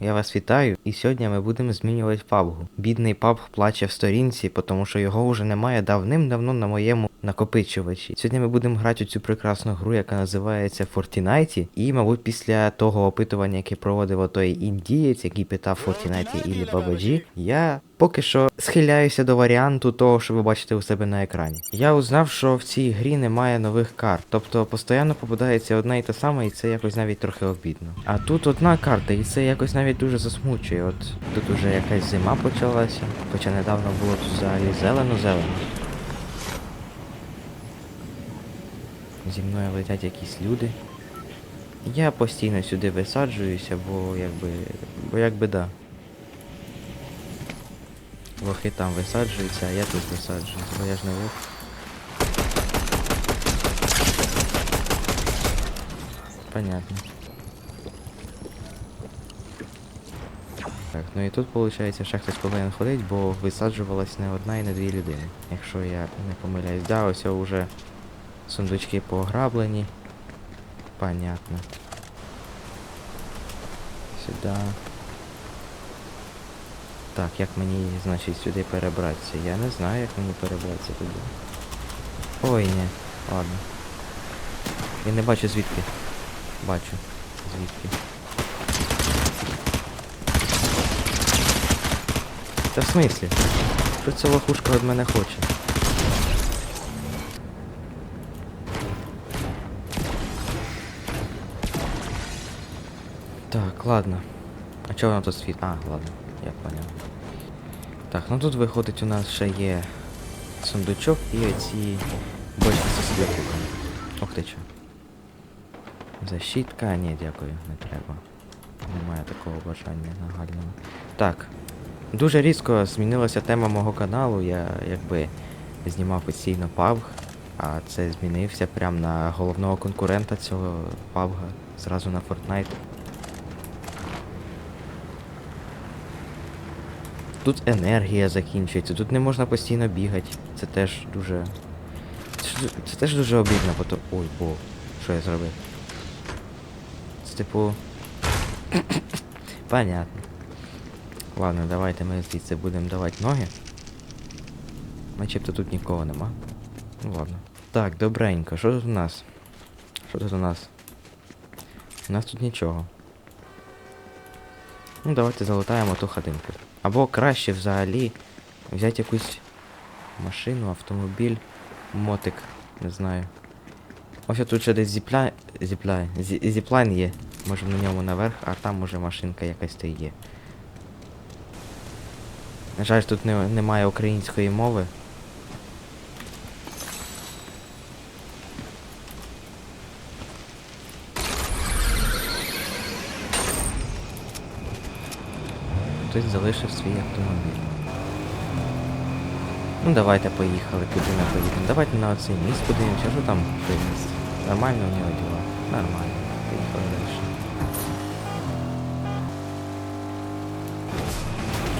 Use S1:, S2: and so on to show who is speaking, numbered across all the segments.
S1: Я вас вітаю, і сьогодні ми будемо змінювати пабгу. Бідний пабг плаче в сторінці, тому що його вже немає давним-давно на моєму накопичувачі. Сьогодні ми будемо грати у цю прекрасну гру, яка називається Fortnite. І, мабуть, після того опитування, яке проводив отой індієць, який питав Fortnite і Бабаджі, я поки що схиляюся до варіанту того, що ви бачите у себе на екрані. Я узнав, що в цій грі немає нових карт, тобто постійно попадається одна і та сама, і це якось навіть трохи обідно. А тут одна карта, і це якось навіть дуже засмучує. От тут уже якась зима почалася, хоча недавно було тут взагалі зелено-зелено. Зі мною летять якісь люди. Я постійно сюди висаджуюся, бо якби. бо якби да. Лохи там висаджуються, а я тут висаджуюсь, бо я ж не лох. Понятно. Так, ну і тут виходить ще хтось повинен ходить, бо висаджувалась не одна і не дві людини. Якщо я не помиляюсь. Да, ось вже сундучки пограблені. Понятно. Сюди. Так, як мені, значить, сюди перебратися? Я не знаю, як мені перебратися туди. Ой, ні, ладно. Я не бачу звідки. Бачу. Звідки. Та в смислі? Що ця лохушка від мене хоче? Так, ладно. А чого воно тут світ? А, ладно, я понял. Так, ну тут виходить у нас ще є сундучок і оці бочки зі сверхуками. Ох ти чо. Защитка, ні, дякую, не треба. Немає такого бажання нагального. Так. Дуже різко змінилася тема мого каналу. Я якби знімав постійно PUBG, а це змінився прямо на головного конкурента цього PUBG, зразу на Fortnite. Тут енергія закінчується, тут не можна постійно бігати. Це теж дуже. Це теж дуже обідно, бо то. Ой, бо. Що я зробив? Це типу. Понятно. Ладно, давайте ми звідси будемо давати ноги. Начебто тут нікого нема. Ну ладно. Так, добренько, що тут у нас? Що тут у нас? У нас тут нічого. Ну, давайте залутаємо ту хатинку. Або краще взагалі взяти якусь машину, автомобіль, мотик, не знаю. Ось тут ще десь зіпля... зіпля... зі- зіплайн є. Може на ньому наверх, а там може машинка якась то є. На жаль, тут не, немає української мови. Хтось залишив свій автомобіль. Ну давайте поїхали, куди ми поїдемо. Давайте на оцей міст подивимося, що там. Нормально у нього діла? Нормально.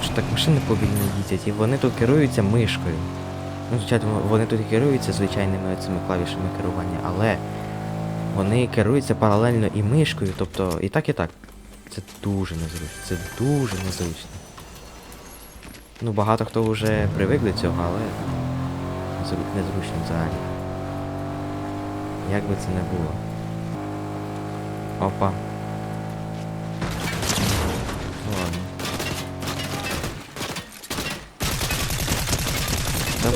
S1: Що так машини повільно їздять, і вони тут керуються мишкою. Ну, звичайно, вони тут керуються звичайними цими клавішами керування, але вони керуються паралельно і мишкою, тобто і так, і так. Це дуже незручно. Це дуже незручно. Ну, багато хто вже привик до цього, але незручно взагалі. Як би це не було. Опа. Ну ладно.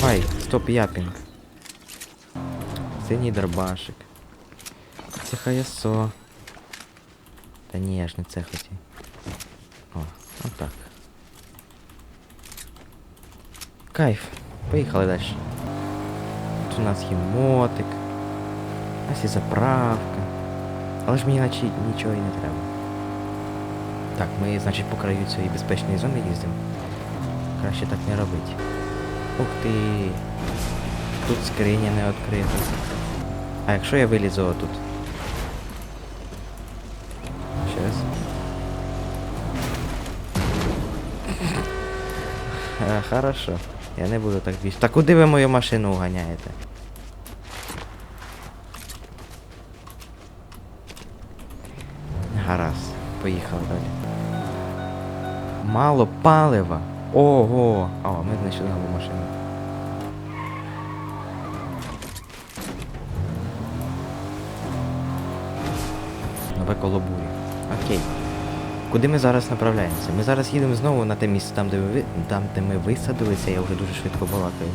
S1: Давай, стоп япінг. Синій дробашик. Це хаясо. Та ні, я ж не це хотів. О, отак. Кайф. Поїхали далі. Тут у нас є мотик. У нас є заправка. Але ж мені наче нічого і не треба. Так, ми, значить, по краю цієї безпечної зони їздимо. Краще так не робити. Ух ти. Тут скриня не відкрита. А якщо я вилізу отут? Щас. А, хорошо. Я не буду так більше. Та куди ви мою машину уганяєте? Гаразд. Поїхали далі. Мало палива. Ого! А, ми знайшли нову машину. Нове колобурі. Окей. Куди ми зараз направляємося? Ми зараз їдемо знову на те місце, там, де, ви, там, де ми висадилися, я вже дуже швидко балакаю.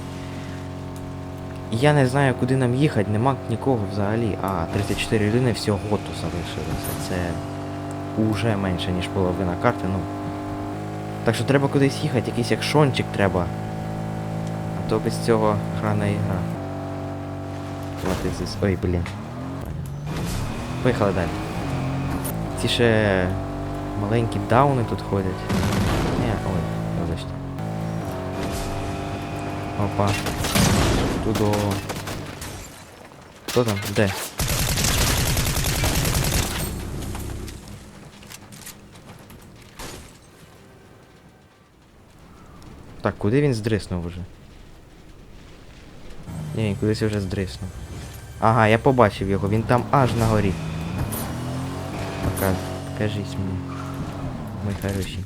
S1: Я не знаю, куди нам їхати, нема нікого взагалі. А, 34 людини всього тут залишилося. Це уже менше, ніж половина карти, ну. Так що треба кудись їхати, якийсь екшончик треба. А то без цього гра не ігра. What? Ой, блін. Поїхали далі. Ці ще маленькі дауни тут ходять. Ні, ой, вибачте. Опа. Тудо. Хто там? Де? Так, куди він здриснув уже? Ні, він кудись вже здриснув. Ага, я побачив його, він там аж на горі. Пока, покажись мені. Мой хороший.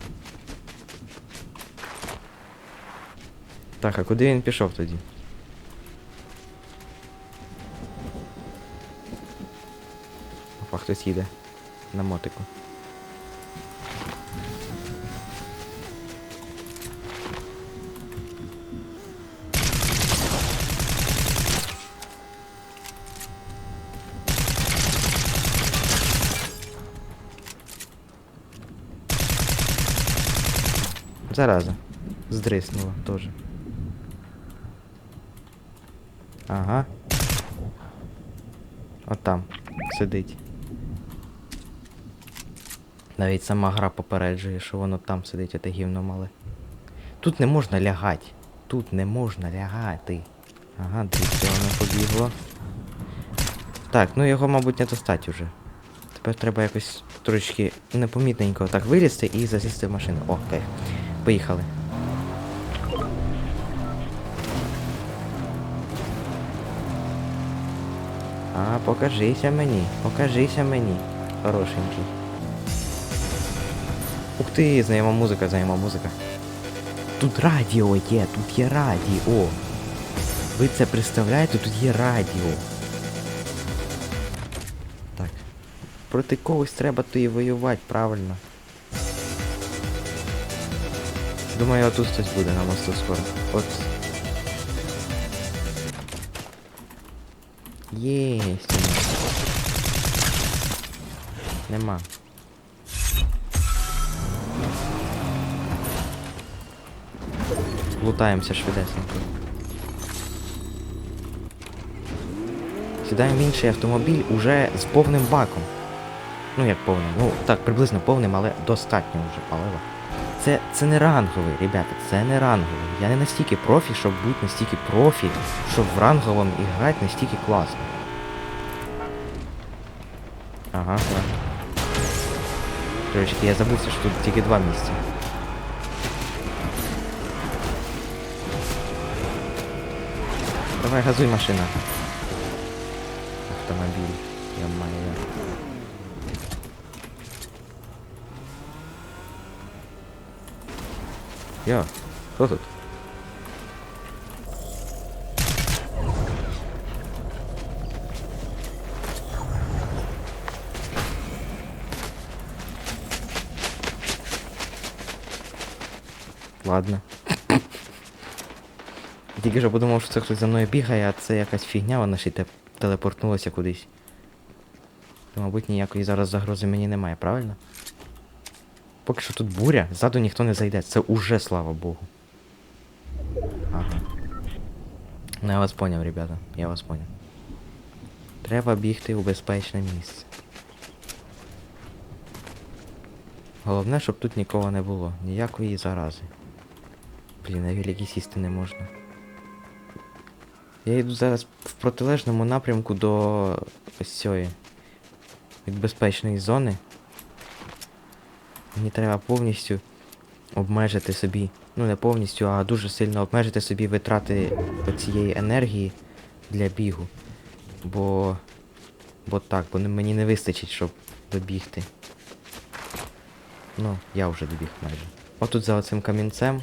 S1: Так, а куди він пішов тоді? Опа, хтось їде. На мотику. Зараза. Здриснула теж. Ага. От там. Сидить. Навіть сама гра попереджує, що воно там сидить, а те гівно мале. Тут не можна лягати. Тут не можна лягати. Ага, дивіться, воно побігло. Так, ну його, мабуть, не достать уже. Тепер треба якось трошечки непомітненько так вилізти і засісти в машину. О, кайф. Поїхали. А, покажися мені, покажися мені, хорошенький. Ух ти, знайома музика, знайома музика. Тут радіо є, тут є радіо. Ви це представляєте? Тут є радіо. Так. Проти когось треба то і воювати, правильно. Думаю, отут хтось буде на мосту скоро. От. Єсть. Нема. Лутаємося швидесенько. Сідаємо в інший автомобіль уже з повним баком. Ну як повним, ну так, приблизно повним, але достатньо вже палива. Це, це не ранговий, ребята, це не ранговий. Я не настільки профі, щоб бути настільки профі, щоб в ранговому і грати настільки класно. Ага, так. Короче, я забувся, що тут тільки два місця. Давай, газуй машина. Автомобіль. Я маю. Йо, хто тут? Ладно. Тільки що подумав, що це хтось за мною бігає, а це якась фігня, вона ще й те- телепортнулася кудись. То, мабуть, ніякої зараз загрози мені немає, правильно? Поки що тут буря, ззаду ніхто не зайде. Це уже слава Богу. Ага. Ну я вас поняв, ребята. Я вас поняв. Треба бігти у безпечне місце. Головне, щоб тут нікого не було. Ніякої зарази. Блін, на великі сісти не можна. Я йду зараз в протилежному напрямку до ось цієї від безпечної зони. Мені треба повністю обмежити собі, ну не повністю, а дуже сильно обмежити собі витрати цієї енергії для бігу. Бо. Бо так, бо мені не вистачить, щоб добігти. Ну, я вже добіг майже. Отут за оцим камінцем.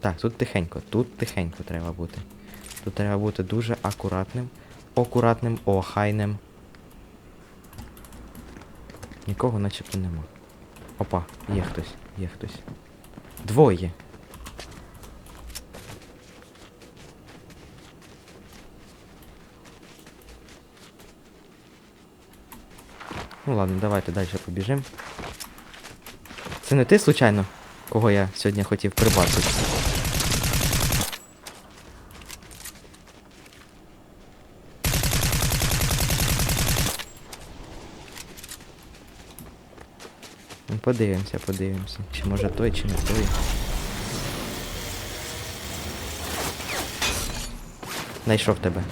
S1: Так, тут тихенько, тут тихенько треба бути. Тут треба бути дуже акуратним, акуратним, охайним. Нікого начебто нема. Опа, є хтось, є хтось. Двоє. Ну ладно, давайте далі побіжимо. Це не ти, случайно, кого я сьогодні хотів прибачити? Подивимося, подивимося. Чи може той, чи не той. Найшов тебе.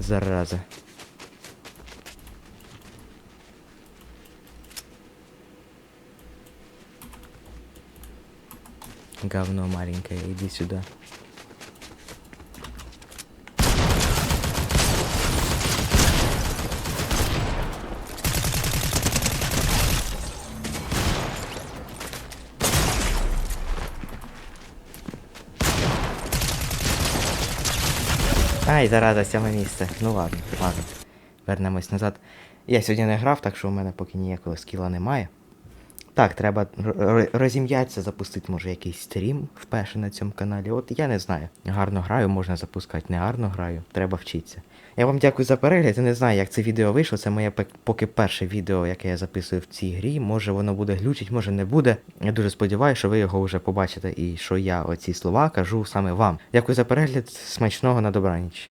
S1: Зараза. Говно маленькое, иди сюда. Ай, зараза, сьоме місце. Ну ладно, ладно. Вернемось назад. Я сьогодні не грав, так що у мене поки ніякого скіла немає. Так, треба розім'ятися, запустити, може, якийсь стрім вперше на цьому каналі. От я не знаю. Гарно граю, можна запускати, не гарно граю, треба вчитися. Я вам дякую за перегляд. Я не знаю, як це відео вийшло. Це моє поки перше відео, яке я записую в цій грі. Може воно буде глючить, може не буде. Я дуже сподіваюся, що ви його вже побачите і що я оці слова кажу саме вам. Дякую за перегляд, смачного на добраніч.